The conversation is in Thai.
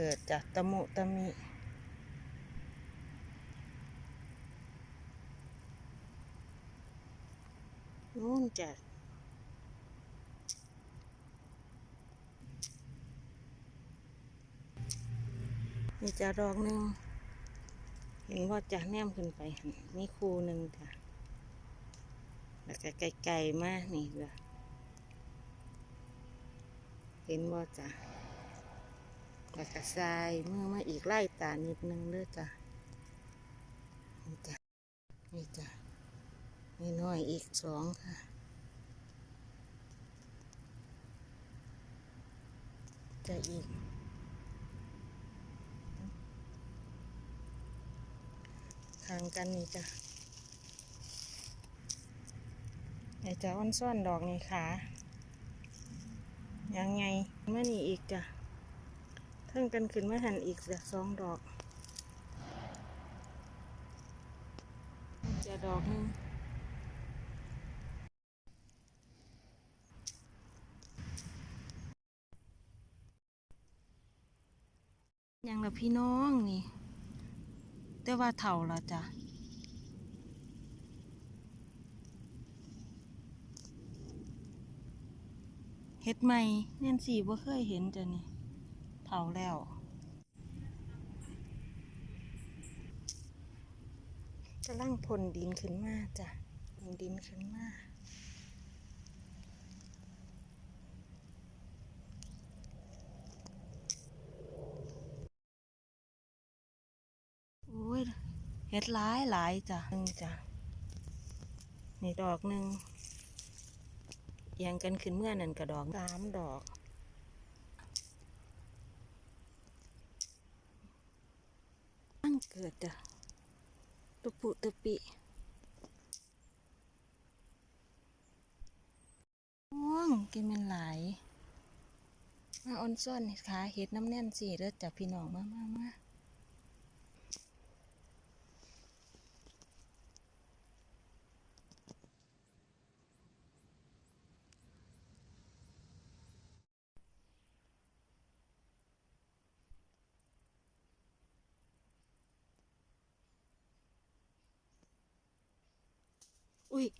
กิดจากตะมุตะมิ นู่นจ้ะมีจะดอกหนึ่งเห็นว่าจะแนมขึ้นไปหั่นมีคูหนึ่งจ้ะแล้วก็ไกลๆมากนี่จ้ะเห็นว่าจ้ะ แล้วก็ทรายเมื่อมาอีกไล่ตานิดนึงเด้อจ้ะนี่จ้ะนี่จ้ะนี่น้อยอีกสองค่ะจะอีกทางกันนี่จ้ะไอ้จ้ะอ้อนซ่อนดอกนี่ขายังไงเมื่อนี่อีกจ้ะ เพิ่งกันขึ้นมาหันอีกเสียสองดอกจะดอกนึงยังละพี่น้องนี่ แต่ว่าเถ่าละจ้ะเฮ็ดใหม่แน่นสีบ่เคยเห็นจ้ะนี่ เผาแล้ว กำลังพลดินขึ้นมาจ้ะพลดินขึ้นมาโอ้ยเฮ็ดหลายหลายจ้ะหนึ่งจ้ะนี่ดอกหนึ่งเอียงกันขึ้นเมื่อนั่นกระดอกสามดอก ตั้ง เกิดจ้ะตุปุตุปิม่วงกินเป็นหลายมาออนซ่อนขาเห็ดน้ำแน่นสีเด้อจ้ะพี่น้องมามามา อุ้ย